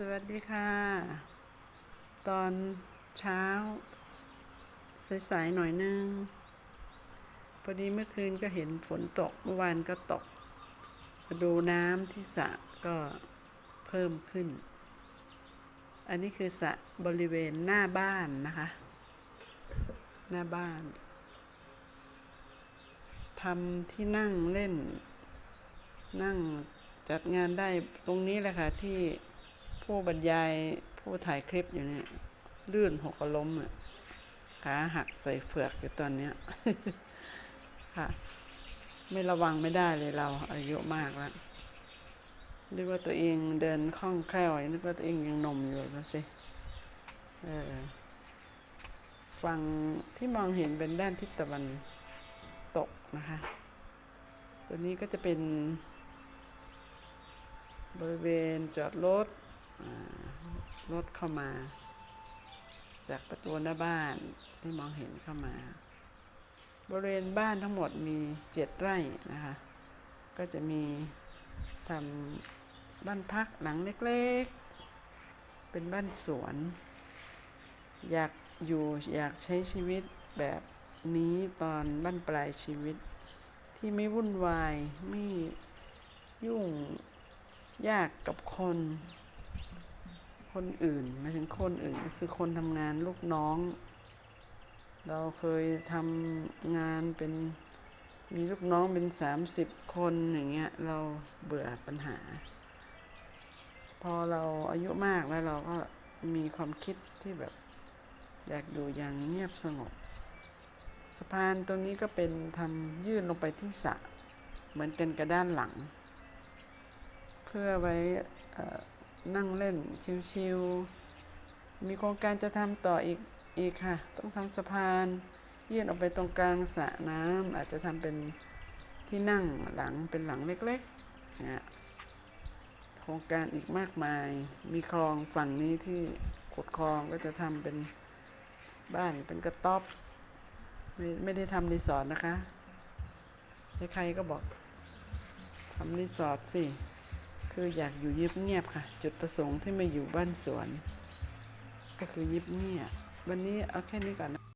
สวัสดีค่ะ ตอนเช้า สายๆหน่อยนึงพอดีเมื่อคืนก็เห็นฝนตกเมื่อวานก็ตกมาดูน้ำที่สระก็เพิ่มขึ้น อันนี้คือสระบริเวณหน้าบ้านนะคะ หน้าบ้านทำที่นั่งเล่น นั่งจัดงานได้ตรงนี้แหละค่ะที่ ผู้บรรยายผู้ถ่ายคลิปอยู่เนี่ยลื่นหกล้มอะขาหักใส่เฟือกอยู่ตอนเนี้ยค่ะ ไม่ระวังไม่ได้เลยเราอายุมากแล้วนึกว่าตัวเองเดินคล่องแคล่วนึกว่าตัวเองยังนมอยู่นะสิเออฝั่งที่มองเห็นเป็นด้านทิศตะวันตกนะคะ ตัวนี้ก็จะเป็น บริเวณจอดรถ รถเข้ามา จากประตูหน้าบ้านที่มองเห็นเข้ามา บริเวณบ้านทั้งหมดมีเจ็ดไร่นะคะ ก็จะมีทำบ้านพักหลังเล็กๆ เป็นบ้านสวน อยากอยู่อยากใช้ชีวิตแบบนี้ตอนบ้านปลายชีวิต ที่ไม่วุ่นวาย ไม่ยุ่งยากกับคน คนอื่นหมายถึงคนอื่นคือคนทำงานลูกน้อง เราเคยทำงานเป็นมีลูกน้องเป็นสามสิบคนอย่างเงี้ยเราเบื่อปัญหา พอเราอายุมากแล้วเราก็มีความคิดที่แบบอยากอยู่อย่างเงียบสงบสะพานตรงนี้ก็เป็นทำยื่นลงไปที่สระเหมือนกันกับด้านหลัง เพื่อไว้ นั่งเล่นชิวๆ มีโครงการจะทำต่ออีกอีกค่ะ ต้องทำสะพานยื่นออกไปตรงกลางสระน้ำอาจจะทำเป็นที่นั่งหลังเป็นหลังเล็กๆเนี่ยโครงการอีกมากมาย มีคลองฝั่งนี้ที่ขุดคลองก็จะทำเป็นบ้านเป็นกระต๊อบ ไม่ไม่ได้ทำรีสอร์ทนะคะใครๆก็บอกทำรีสอร์ทสิ คืออยากอยู่เงียบๆค่ะ จุดประสงค์ที่มาอยู่บ้านสวน ก็คือเงียบๆวันนี้เอาแค่นี้ก่อนนะ